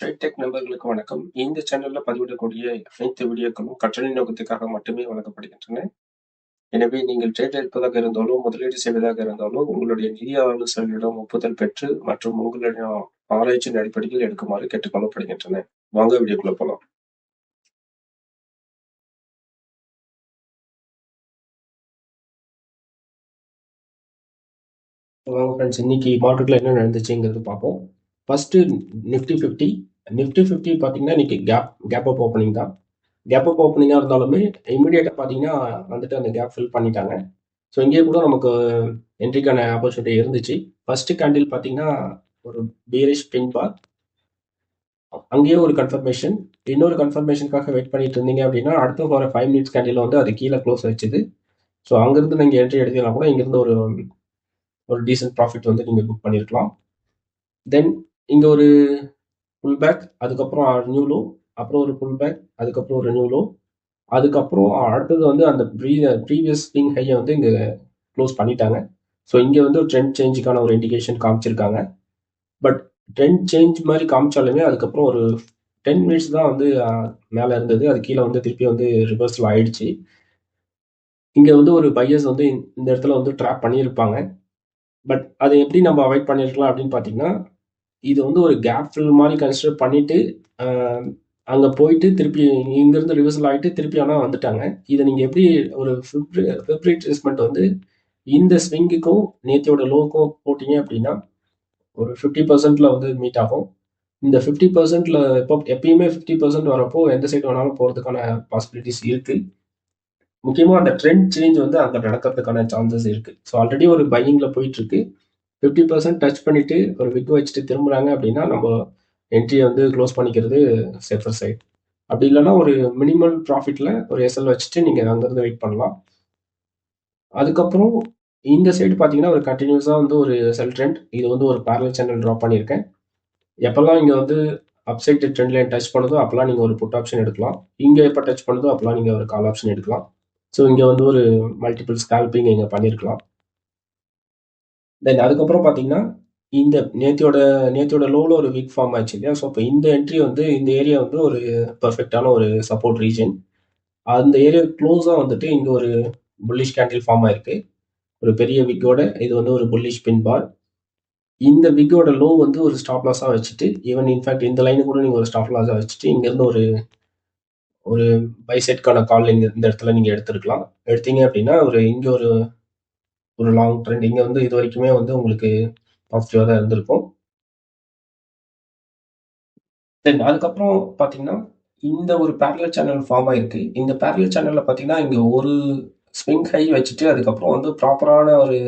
Trade நண்பர்களுக்கு வணக்கம். இந்த சேனல்ல பதிவிடக்கூடிய அனைத்து வீடியோக்களும் கற்றலை நோக்கத்துக்காக மட்டுமே வழங்கப்படுகின்றன. எனவே நீங்கள் ட்ரேட் எடுப்பதாக இருந்தாலும் முதலீடு செய்வதாக இருந்தாலும் உங்களுடைய நிதி ஆலோசகர்களிடம் ஒப்புதல் பெற்று மற்றும் உங்களுடைய ஆராய்ச்சியின் அடிப்படையில் எடுக்குமாறு கேட்டுக்கொள்ளப்படுகின்றன. வாங்க வீடியோக்குள்ள போலாம். வாங்க ஃப்ரெண்ட்ஸ் இன்னைக்கு மார்க்கெட்ல என்ன நடந்துச்சுங்கிறது பார்ப்போம். ஃபஸ்ட்டு நிஃப்டி 50 நிஃப்டி 50 பார்த்தீங்கன்னா இன்னைக்கு கேப் கேப் அப் ஓப்பனிங் தான். கேப் அப் ஓப்பனிங்காக இருந்தாலுமே இமீடியட்டாக பார்த்தீங்கன்னா வந்துட்டு அந்த கேப் ஃபில் பண்ணிட்டாங்க. ஸோ இங்கேயே கூட நமக்கு என்ட்ரிக்கான ஆப்பர்ச்சுனிட்டி இருந்துச்சு. ஃபஸ்ட்டு கேண்டில் பார்த்தீங்கன்னா ஒரு பீரிஷ் பின் பார் அங்கேயே ஒரு கன்ஃபர்மேஷன் இன்னொரு கன்ஃபர்மேஷனுக்காக வெயிட் பண்ணிட்டு இருந்தீங்க அப்படின்னா அடுத்த ஒரு ஃபைவ் மினிட்ஸ் கேண்டில் வந்து அது கீழே க்ளோஸ் வச்சுது ஸோ அங்கேருந்து நீங்கள் என்ட்ரி எடுத்தீங்கன்னா கூட இங்கேருந்து ஒரு ஒரு டீசென்ட் ப்ராஃபிட் வந்து நீங்கள் புக் பண்ணியிருக்கலாம் தென் இங்கே ஒரு புல் பேக் அதுக்கப்புறம் நியூ லோ அப்புறம் ஒரு புல் பேக் அதுக்கப்புறம் ஒரு நியூ லோ அதுக்கப்புறம் அடுத்தது வந்து அந்த ப்ரீ ப்ரீவியஸ் ஸ்விங் ஹையை வந்து இங்கே க்ளோஸ் பண்ணிட்டாங்க. ஸோ இங்கே வந்து ஒரு ட்ரெண்ட் சேஞ்சுக்கான ஒரு இண்டிகேஷன் காமிச்சிருக்காங்க. பட் ட்ரெண்ட் சேஞ்ச் மாதிரி காமிச்சாலுமே அதுக்கப்புறம் ஒரு டென் மினிட்ஸ் தான் வந்து மேலே இருந்தது. அது கீழே வந்து திருப்பி வந்து ரிவர்ஸில் ஆயிடுச்சு. இங்கே வந்து ஒரு பையர்ஸ் வந்து இந்த இடத்துல வந்து ட்ராப் பண்ணியிருப்பாங்க. பட் அதை எப்படி நம்ம அவாய்ட் பண்ணியிருக்கலாம் அப்படின்னு பார்த்தீங்கன்னா இது வந்து ஒரு கேப் ஃபில் மாதிரி கன்சிடர் பண்ணிட்டு அங்கே போயிட்டு திருப்பி இங்கேருந்து ரிவர்சல் ஆகிட்டு திருப்பி ஆனால் வந்துட்டாங்க. இதை நீங்கள் எப்படி ஒரு ஃபிப்ரி ட்ரீட்மெண்ட் வந்து இந்த ஸ்விங்குக்கும் நேத்தியோட லோக்கும் போட்டிங்க அப்படின்னா ஒரு ஃபிஃப்டி பர்சன்டில் வந்து மீட் ஆகும். இந்த ஃபிஃப்டி பர்சன்டில் இப்போ எப்பயுமே ஃபிஃப்டி பர்சன்ட் வரப்போ எந்த சைடு வேணாலும் போகிறதுக்கான பாசிபிலிட்டிஸ் இருக்குது முக்கியமாக அந்த ட்ரெண்ட் சேஞ்ச் வந்து அங்கே நடக்கிறதுக்கான சான்சஸ் இருக்குது ஸோ ஆல்ரெடி ஒரு பையிங்கில் போயிட்டுருக்கு ஃபிஃப்டி பர்சன்ட் டச் பண்ணிட்டு ஒரு விக் வச்சுட்டு திரும்புறாங்க அப்படின்னா நம்ம என்ட்ரியை வந்து க்ளோஸ் பண்ணிக்கிறது சேஃபர் சைட் அப்படி இல்லைன்னா ஒரு மினிமல் ப்ராஃபிட்டில் ஒரு எஸ்எல் வச்சுட்டு நீங்கள் அங்கேருந்து வெயிட் பண்ணலாம். அதுக்கப்புறம் இந்த சைடு பார்த்தீங்கன்னா ஒரு கண்டினியூஸாக வந்து ஒரு செல் ட்ரெண்ட் இது வந்து ஒரு பேரல் சேனல் ட்ராப் பண்ணியிருக்கேன். எப்போல்லாம் இங்கே வந்து அப்சைட் ட்ரெண்ட் லைன் டச் பண்ணுதோ அப்போல்லாம் நீங்கள் ஒரு புட் ஆப்ஷன் எடுக்கலாம். இங்கே எப்போ டச் பண்ணுதோ அப்போல்லாம் நீங்கள் ஒரு கால் ஆப்ஷன் எடுக்கலாம். ஸோ இங்கே வந்து ஒரு மல்டிபிள் ஸ்கால்பிங் இங்கே பண்ணியிருக்கலாம் தென் அதுக்கப்புறம் பார்த்தீங்கன்னா இந்த நேத்தியோட நேத்தியோட லோவில் ஒரு வீக் ஃபார்ம் ஆச்சு இல்லையா? ஸோ இப்போ இந்த என்ட்ரி வந்து இந்த ஏரியா வந்து ஒரு பர்ஃபெக்டான ஒரு சப்போர்ட் ரீஜன் அந்த ஏரியா க்ளோஸாக வந்துட்டு இங்கே ஒரு புல்லிஷ் கேண்டில் ஃபார்ம் ஆயிருக்கு. ஒரு பெரிய விக்கோட இது வந்து ஒரு புல்லிஷ் பின் பார் இந்த விக்கோட லோ வந்து ஒரு ஸ்டாப் லாஸாக வச்சுட்டு ஈவன் இன்ஃபேக்ட் இந்த லைனு கூட நீங்கள் ஒரு ஸ்டாப் லாஸாக வச்சுட்டு இங்கேருந்து ஒரு ஒரு பைசெட்கான கால் இந்த இந்த இடத்துல நீங்கள் எடுத்துருக்கலாம். எடுத்தீங்க அப்படின்னா ஒரு இங்கே ஒரு ஒரு லாங் ட்ரெண்ட் இங்கே வந்து இது வரைக்குமே வந்து உங்களுக்கு பாசிட்டிவாக தான் இருந்திருக்கும். தென் அதுக்கப்புறம் பார்த்தீங்கன்னா இந்த ஒரு பேரலல் சேனல் ஃபார்ம் ஆயிருக்கு. இந்த பேரலல் சேனலில் பார்த்தீங்கன்னா இங்கே ஒரு ஸ்விங் ஹை வச்சுட்டு அதுக்கப்புறம் வந்து ப்ராப்பரான ஒரு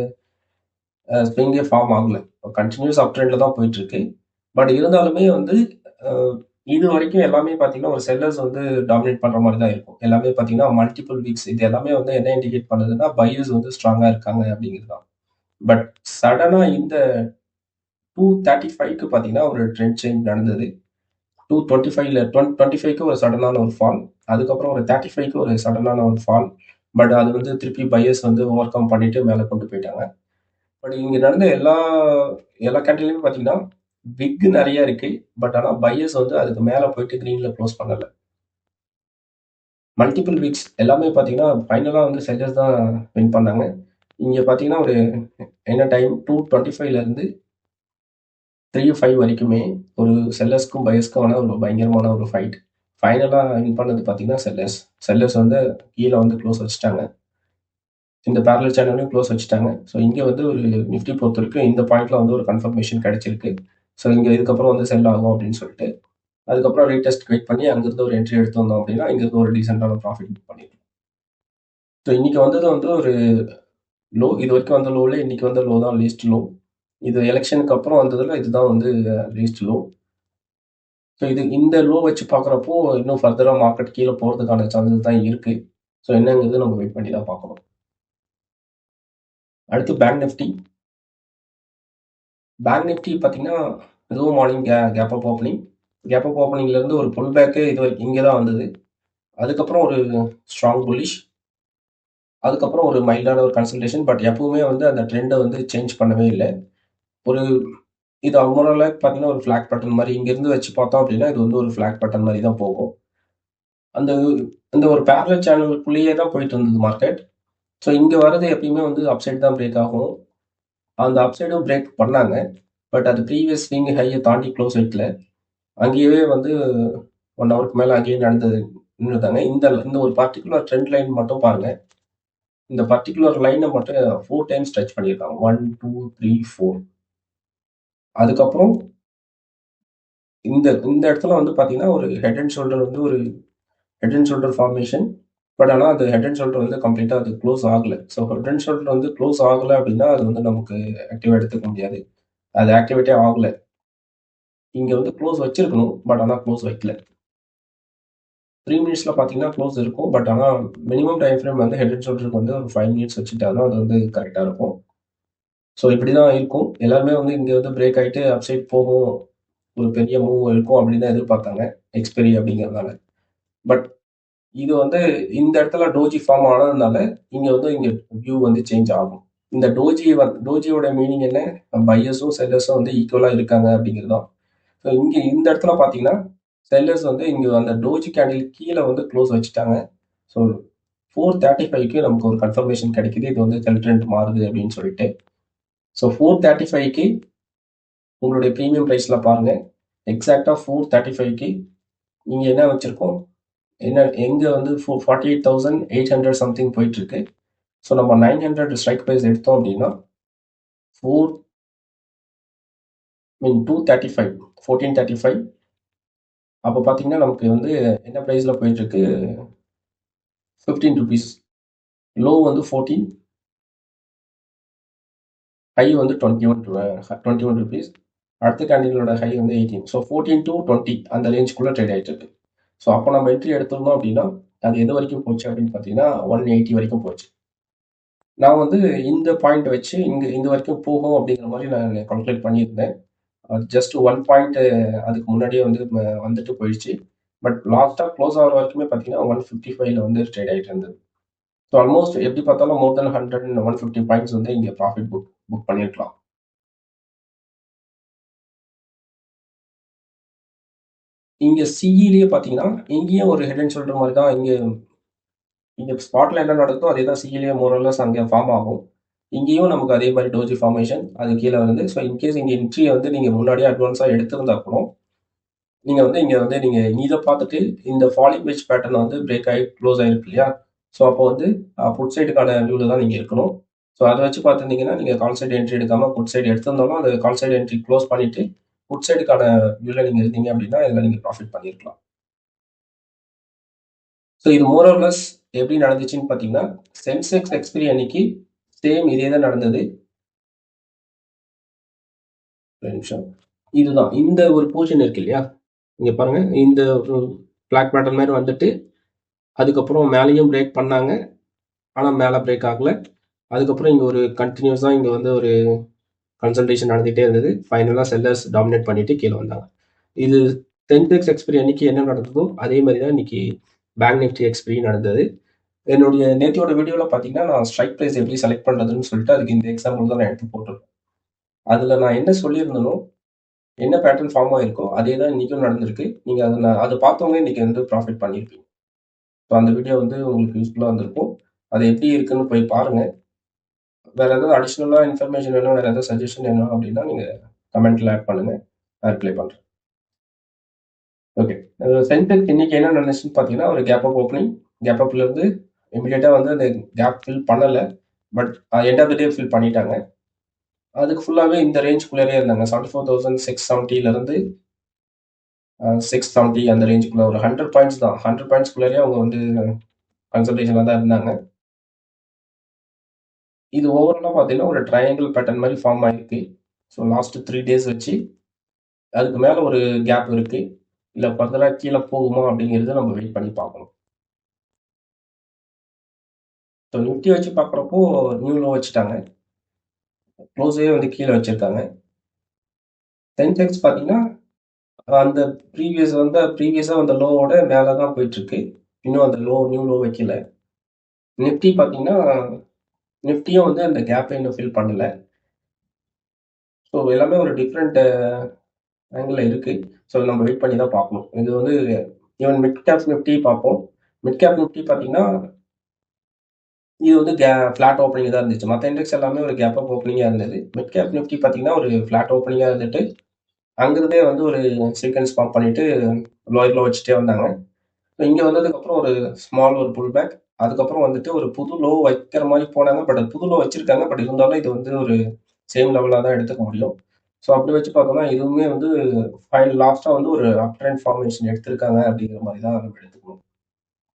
ஸ்விங்கே ஃபார்ம் ஆகலை. கண்டினியூஸ் அப் ட்ரெண்டில் தான் போயிட்டுருக்கு பட் இருந்தாலுமே வந்து இது வரைக்கும் எல்லாமே பார்த்தீங்கன்னா ஒரு செல்லர்ஸ் வந்து டாமினேட் பண்ணுற மாதிரி தான் இருக்கும். எல்லாமே பார்த்தீங்கன்னா மல்டிபிள் வீக்ஸ் இது எல்லாமே வந்து என்ன இண்டிகேட் பண்ணுதுன்னா பையர்ஸ் வந்து ஸ்ட்ராங்காக இருக்காங்க அப்படிங்கிறது தான். பட் சடனாக இந்த டூ தேர்ட்டி ஃபைவ்க்கு பார்த்தீங்கன்னா ஒரு ட்ரெண்ட் சேஞ்ச் நடந்தது. டூ டுவெண்ட்டி ஃபைவ்ல டுவெண்ட்டி ஃபைவ்க்கு ஒரு சடனான ஒரு ஃபால் அதுக்கப்புறம் ஒரு தேர்ட்டி ஃபைவ்க்கு ஒரு சடனான ஒரு ஃபால் பட் அது வந்து திருப்பி பையர்ஸ் வந்து ஓவர் கம் பண்ணிட்டு மேலே கொண்டு போயிட்டாங்க. பட் இங்கே நடந்த எல்லா எல்லா கேண்டிலையுமே பார்த்தீங்கன்னா பிக் நிறைய இருக்கு. பட் ஆனால் பையஸ் வந்து அதுக்கு மேலே போயிட்டு க்ரீனில் க்ளோஸ் பண்ணலை. மல்டிபிள் வீக்ஸ் எல்லாமே பார்த்தீங்கன்னா ஃபைனலாக வந்து செல்லர்ஸ் தான் வின் பண்ணாங்க. இங்கே பார்த்தீங்கன்னா ஒரு என்ன டைம் டூ டுவெண்ட்டி ஃபைவ்லேருந்து த்ரீ ஃபைவ் வரைக்குமே ஒரு செல்லர்ஸ்க்கும் பயஸ்க்குமான ஒரு பயங்கரமான ஒரு ஃபைட் ஃபைனலாக வின் பண்ணது பார்த்தீங்கன்னா செல்லர்ஸ் செல்லர்ஸ் வந்து கீழே வந்து க்ளோஸ் வச்சுட்டாங்க. இந்த பேரல் சேனலையும் க்ளோஸ் வச்சுட்டாங்க. ஸோ இங்கே வந்து ஒரு நிஃப்டி பொறுத்த வரைக்கும் இந்த பாயிண்ட்ல வந்து ஒரு கன்ஃபர்மேஷன் கிடைச்சிருக்கு. ஸோ இங்கே இதுக்கப்புறம் வந்து செல் ஆகும் அப்படின்னு சொல்லிட்டு அதுக்கப்புறம் ரீடெஸ்ட் வெயிட் பண்ணி அங்கேருந்து ஒரு என்ட்ரி எடுத்து வந்தோம் அப்படின்னா இங்கேருந்து ஒரு டீசெண்டான ப்ராஃபிட் புக் பண்ணிடலாம். ஸோ இன்னைக்கு வந்தது வந்து ஒரு லோ இது வரைக்கும் வந்த லோவில் இன்னைக்கு வந்த லோ தான் லீஸ்ட் லோ இது எலெக்ஷனுக்கு அப்புறம் வந்ததில் இதுதான் வந்து லீஸ்ட் லோ ஸோ இது இந்த லோ வச்சு பார்க்குறப்போ இன்னும் ஃபர்தராக மார்க்கெட் கீழே போகிறதுக்கான சான்சஸ் தான் இருக்குது ஸோ என்னங்கிறது நம்ம வெயிட் பண்ணி தான் பார்க்கணும். அடுத்து பேங்க் நிஃப்டி பேங்க் நிஃப்டி பார்த்தீங்கன்னா இதுவும் morning K gap up opening gap up ஓப்பனிங்லேருந்து ஒரு புல் பேக்கு இது வரைக்கும் இங்கே தான் வந்தது. அதுக்கப்புறம் ஒரு ஸ்ட்ராங் புல்லிஷ் அதுக்கப்புறம் ஒரு மைல்டான ஒரு கன்சல்டேஷன் பட் எப்பவுமே வந்து அந்த ட்ரெண்டை வந்து சேஞ்ச் பண்ணவே இல்லை. ஒரு இது அவங்களால பார்த்தீங்கன்னா ஒரு ஃபிளாக் பட்டன் மாதிரி இங்கேருந்து வச்சு பார்த்தோம் அப்படின்னா இது வந்து ஒரு ஃபிளாக் பட்டன் மாதிரி தான் போகும். அந்த இந்த ஒரு பேரல் சேனலுக்குள்ளேயே தான் போயிட்டு இருந்தது மார்க்கெட் ஸோ இங்கே வர்றது எப்பயுமே வந்து அப்சைட் தான் பிரேக் ஆகும். அந்த அப்சைடும் பிரேக் பண்ணாங்க. பட் அது ப்ரீவியஸ் ஸ்விங் ஹையை தாண்டி க்ளோஸ் வைக்கல அங்கேயே வந்து ஒன் ஹவருக்கு மேலே அங்கேயே நடந்தது. நின்றுதாங்க. இந்த இந்த ஒரு பர்டிகுலர் ட்ரெண்ட் லைன் மட்டும் பாருங்க. இந்த பர்டிகுலர் லைனை மட்டும் ஃபோர் டைம்ஸ் டச் பண்ணியிருக்காங்க. ஒன் டூ த்ரீ ஃபோர் அதுக்கப்புறம் இந்த இந்த இடத்துல வந்து பார்த்தீங்கன்னா ஒரு ஹெட் அண்ட் ஷோல்டர் வந்து ஒரு head and shoulder formation but ஆனால் அது ஹெட் அண்ட் ஷோல்டர் வந்து கம்ப்ளீட்டாக அது க்ளோஸ் ஆகலை. ஸோ ஹெட் அண்ட் ஷோல்டர் வந்து க்ளோஸ் ஆகலை அப்படின்னா அது வந்து நமக்கு ஆக்டிவாக எடுத்துக்க முடியாது. அது ஆக்டிவேட்டே ஆகலை. இங்கே வந்து க்ளோஸ் வச்சிருக்கணும் பட் ஆனால் க்ளோஸ் வைக்கல. த்ரீ மினிட்ஸில் பார்த்தீங்கன்னா க்ளோஸ் இருக்கும் பட் ஆனால் மினிமம் டைம் ஃப்ரேம் வந்து ஹெட் அண்ட் ஷோல்டருக்கு வந்து ஒரு ஃபைவ் மினிட்ஸ் வச்சுட்டா தான் அது வந்து கரெக்டாக இருக்கும். ஸோ இப்படி தான் இருக்கும். எல்லாருமே வந்து இங்கே வந்து பிரேக் ஆகிட்டு அப்சைட் போகும். ஒரு பெரிய மூவ் இருக்கும் அப்படின்னு தான் எதிர்பார்த்தாங்க எக்ஸ்பெரி அப்படிங்கிறதுனால. பட் இது வந்து இந்த இடத்துல டோஜி ஃபார்ம் ஆனதுனால இங்கே வந்து இங்கே வியூ வந்து சேஞ்ச் ஆகும். இந்த டோஜி வந்து டோஜியோட மீனிங் என்ன? பையர்ஸும் செல்லர்ஸும் வந்து ஈக்குவலாக இருக்காங்க அப்படிங்கிறது தான் ஸோ இங்கே இந்த இடத்துல பார்த்தீங்கன்னா செல்லர்ஸ் வந்து இங்கே அந்த டோஜி கேண்டில் கீழே வந்து க்ளோஸ் வச்சுட்டாங்க. ஸோ ஃபோர் தேர்ட்டி ஃபைவ்க்கு நமக்கு ஒரு கன்ஃபர்மேஷன் கிடைக்குது. இது வந்து செல்ட்ரெண்ட் மாறுது அப்படின்னு சொல்லிட்டு. ஸோ ஃபோர் தேர்ட்டி ஃபைவ்க்கு உங்களுடைய ப்ரீமியம் ப்ரைஸில் பாருங்கள் எக்ஸாக்டாக ஃபோர் தேர்ட்டி ஃபைவ்க்கு நீங்கள் என்ன வச்சுருக்கோம்? என்ன எங்கே வந்து four forty eight thousand eight hundred something போயிட்டுருக்கு. ஸோ நம்ம நைன் ஹண்ட்ரட் ஸ்ட்ரைக் ப்ரைஸ் எடுத்தோம் அப்படின்னா four mean two thirty five fourteen thirty five அப்போ பார்த்தீங்கன்னா நமக்கு வந்து என்ன ப்ரைஸில் போயிட்டுருக்கு? ஃபிஃப்டீன் ருபீஸ் லோ வந்து ஃபோர்டீன் ஹை வந்து twenty one twenty one rupees அடுத்த கேண்டிலோட ஹை வந்து eighteen so fourteen to twenty அந்த ரேஞ்சுக்குள்ளே ட்ரேட் ஆகிட்டு இருக்கு ஸோ அப்போ நம்ம என்ட்ரி எடுத்திருந்தோம் அப்படின்னா அது எது வரைக்கும் போச்சு அப்படின்னு பார்த்தீங்கன்னா ஒன் எயிட்டி வரைக்கும் போச்சு. நான் வந்து இந்த பாயிண்ட் வச்சு இங்கே இந்த வரைக்கும் போகும் அப்படிங்கிற மாதிரி நான் கால்குலேட் பண்ணியிருந்தேன். ஜஸ்ட் ஒன் பாயிண்ட் அதுக்கு முன்னாடியே வந்து வந்துட்டு போயிடுச்சு. பட் லாஸ்ட்டாக க்ளோஸ் ஆகிற வரைக்குமே பார்த்தீங்கன்னா ஒன் ஃபிஃப்டி ஃபைவ்ல வந்து ட்ரேட் ஆகிட்டு இருந்தது. ஸோ ஆல்மோஸ்ட் எப்படி பார்த்தாலும் more then hundred and one fifty points வந்து இங்கே ப்ராஃபிட் புக் புக் பண்ணியிருக்கலாம். இங்கே சிஇலேயே பார்த்தீங்கன்னா இங்கேயும் ஒரு ஹெட் அண்ட் ஷோல்டர் மாதிரி தான் இங்கே இங்கே ஸ்பாட்டில் என்ன நடக்குதோ அதே தான் சிஇலேயே மோரல்லஸ் அங்கே ஃபார்ம் ஆகும். இங்கேயும் நமக்கு அதே மாதிரி டோஜி ஃபார்மேஷன் அது கீழே வந்து ஸோ இன்கேஸ் இங்கே என்ட்ரியை வந்து நீங்கள் முன்னாடியே அட்வான்ஸாக எடுத்திருந்தா கூட நீங்கள் வந்து இங்கே வந்து நீங்கள் இதை பார்த்துட்டு இந்த ஃபாலிங் வெஜ் பேட்டர்ன் வந்து பிரேக் ஆகி க்ளோஸ் ஆகிருக்கு இல்லையா? ஸோ அப்போ வந்து புட் சைடுக்கான வியூவில் தான் நீங்கள் இருக்கணும். ஸோ அதை வச்சு பார்த்துருந்தீங்கன்னா நீங்கள் கால் சைடு என்ட்ரி எடுக்காமல் புட் சைடு எடுத்திருந்தாலும் அந்த கால் சைடு என்ட்ரி க்ளோஸ் பண்ணிவிட்டு புட் சைடுக்கான வியூவில் நீங்கள் இருந்தீங்க அப்படின்னா இதில் நீங்கள் ப்ராஃபிட் பண்ணியிருக்கலாம். ஸோ இது மோரோர்லஸ் எப்படி நடந்துச்சுன்னு பார்த்தீங்கன்னா சென்செக்ஸ் எக்ஸ்பிரி அன்னைக்கு சேம் இதே தான் நடந்தது. நிமிஷம். இதுதான். இந்த ஒரு போர்ஷன் இருக்கு இல்லையா? இங்கே பாருங்க. இந்த பிளாக் பேட்டர்ன் மாதிரி வந்துட்டு அதுக்கப்புறம் மேலேயும் பிரேக் பண்ணாங்க. ஆனால் மேலே பிரேக் ஆகல. அதுக்கப்புறம் இங்கே ஒரு கண்டினியூஸாக இங்கே வந்து ஒரு கன்சல்டேஷன் நடந்துகிட்டே இருந்தது. ஃபைனலாக செல்லர்ஸ் டாமினேட் பண்ணிட்டு கீழே வந்தாங்க. இது டென்டெக்ஸ் எக்ஸ்பிரி அன்னைக்கு என்ன நடந்ததோ அதே மாதிரி தான் இன்னைக்கு பேங்க் நிஃப்டி எக்ஸ்பிரி நடந்தது. என்னுடைய நேத்தியோட வீடியோவில் பார்த்தீங்கன்னா நான் ஸ்ட்ரைக் ப்ரைஸ் எப்படி செலக்ட் பண்ணுறதுன்னு சொல்லிட்டு அதுக்கு இந்த எக்ஸாம்பிள் தான் நான் எடுத்து போட்டிருக்கேன். அதில் நான் என்ன சொல்லியிருந்தனோ என்ன பேட்டர்ன் ஃபார்ம் ஆகிருக்கோ அதே தான் இன்றைக்கும் நடந்திருக்கு. நீங்கள் அதை நான் அதை பார்த்தவங்க இன்றைக்கி வந்து ப்ராஃபிட் பண்ணியிருப்பீங்க. ஸோ அந்த வீடியோ வந்து உங்களுக்கு யூஸ்ஃபுல்லாக இருந்திருக்கும். அது எப்படி இருக்குன்னு போய் பாருங்கள் வேறு ஏதாவது அடிஷ்னலாக இன்ஃபர்மேஷன் வேணும் வேறு ஏதாவது சஜஷன் வேணும் அப்படின்னா நீங்கள் கமெண்ட்டில் ஆட் பண்ணுங்கள் நான் ரிப்ளை பண்ணுறேன் ஓகே சென்டெக்ஸ் இன்னைக்கு என்ன நடந்துச்சுன்னு பார்த்தீங்கன்னா ஒரு கேப் அப் ஓப்பனிங் கேப் அப்லேருந்து இமீடியட்டாக வந்து அந்த கேப் ஃபில் பண்ணலை. But end of the day fill பண்ணிட்டாங்க. அதுக்கு ஃபுல்லாகவே இந்த ரேஞ்சுக்குள்ளேயே இருந்தாங்க. செவன்டி ஃபோர் தௌசண்ட் சிக்ஸ் செவன்ட்டிலேருந்து சிக்ஸ் செவன்ட்டி அந்த ரேஞ்சுக்குள்ளே ஒரு ஹண்ட்ரட் பாயிண்ட்ஸ் தான். ஹண்ட்ரட் பாயிண்ட்ஸ்குள்ளேயே அவங்க வந்து கன்சல்டேஷனில் தான் இருந்தாங்க. இது ஓவராலாக பார்த்தீங்கன்னா ஒரு ட்ரையாங்கிள் பேட்டர்ன் மாதிரி ஃபார்ம் ஆயிருக்கு. ஸோ லாஸ்ட் த்ரீ டேஸ் வச்சு அதுக்கு மேலே ஒரு கேப் இருக்கு. இல்லை ஃபர்தராக கீழே போகுமா அப்படிங்கிறத நம்ம வெயிட் பண்ணி பார்க்கணும். ஸோ நிஃப்டி வச்சு பார்க்குறப்போ நியூ லோ வச்சுட்டாங்க. க்ளோஸே வந்து கீழே வச்சுருக்காங்க. சென்செக்ஸ் பார்த்தீங்கன்னா அந்த ப்ரீவியஸ் வந்து ப்ரீவியஸாக அந்த லோவோட மேலே தான் போயிட்டுருக்கு இன்னும் அந்த லோ நியூ லோ வைக்கல. நிஃப்டி பார்த்தீங்கன்னா நிஃப்டியும் வந்து அந்த கேப்பை இன்னும் ஃபில் பண்ணல. ஸோ எல்லாமே ஒரு டிஃப்ரெண்ட் ஆங்கிளில் இருக்குது ஸோ நம்ம வெயிட் பண்ணி தான் பார்க்கணும். இது வந்து ஈவன் மிட் கேப் நிஃப்டி பார்ப்போம். மிட் கேப் நிஃப்டி பார்த்தீங்கன்னா இது வந்து கே ஃப்ளாட் ஓப்பனிங் தான் இருந்துச்சு. மற்ற இண்டெக்ஸ் எல்லாமே ஒரு கேப் அப் ஓப்பனிங்காக இருந்தது. மிட் கேப் நிஃப்டி பார்த்தீங்கன்னா ஒரு ஃப்ளாட் ஓப்பனிங்காக இருந்துட்டு அங்கிருந்தே வந்து ஒரு சீக்வன்ஸ் ஃபார்ம் பண்ணிட்டு லோயரில் வச்சுட்டே வந்தாங்க. இங்கே வந்ததுக்கப்புறம் ஒரு ஸ்மால் ஒரு புல் பேக் அதுக்கப்புறம் வந்துட்டு ஒரு புது லோ வைக்கிற மாதிரி போனாங்க. பட் அது புது லோ வச்சிருக்காங்க. பட் இருந்தாலும் இது வந்து ஒரு சேம் லெவலாக தான் எடுத்துக்க முடியும். ஸோ அப்படி வச்சு பார்த்தோம்னா இதுவுமே வந்து ஃபைனல் லாஸ்ட்டாக வந்து ஒரு அப் ட்ரெண்ட் ஃபார்மேஷன் எடுத்திருக்காங்க அப்படிங்கிற மாதிரி தான் நம்ம எடுத்துக்கணும்.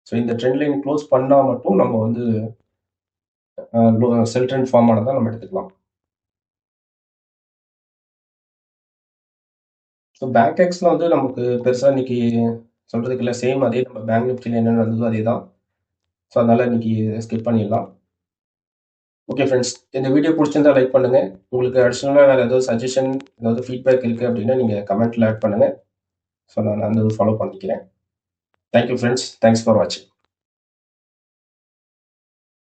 ஸோ இந்த ட்ரெண்ட் லைன் க்ளோஸ் பண்ணால் மட்டும் நம்ம வந்து செல் ட்ரெண்ட் ஃபார்ம் ஆனதான் நம்ம எடுத்துக்கலாம். ஸோ பேங்க் எக்ஸில் வந்து நமக்கு பெருசாக இன்னைக்கு சொல்கிறதுக்கு இல்லை சேம் அதே நம்ம பேங்க் நிஃப்டியில் என்ன நடந்ததோ அதே தான். ஸோ அதனால் இன்றைக்கி ஸ்கிப் பண்ணிடலாம். ஓகே ஃப்ரெண்ட்ஸ் இந்த வீடியோ பிடிச்சிருந்தா லைக் பண்ணுங்கள் உங்களுக்கு அடிஷ்னலாக வேறு ஏதாவது சஜஷன் ஏதாவது ஃபீட்பேக் இருக்குது அப்படின்னா நீங்கள் கமெண்ட்டில் ஆட் பண்ணுங்கள் ஸோ நான் அந்த ஃபாலோ பண்ணிக்கிறேன். தேங்க்யூ ஃப்ரெண்ட்ஸ் தேங்க்ஸ் ஃபார் வாட்சிங்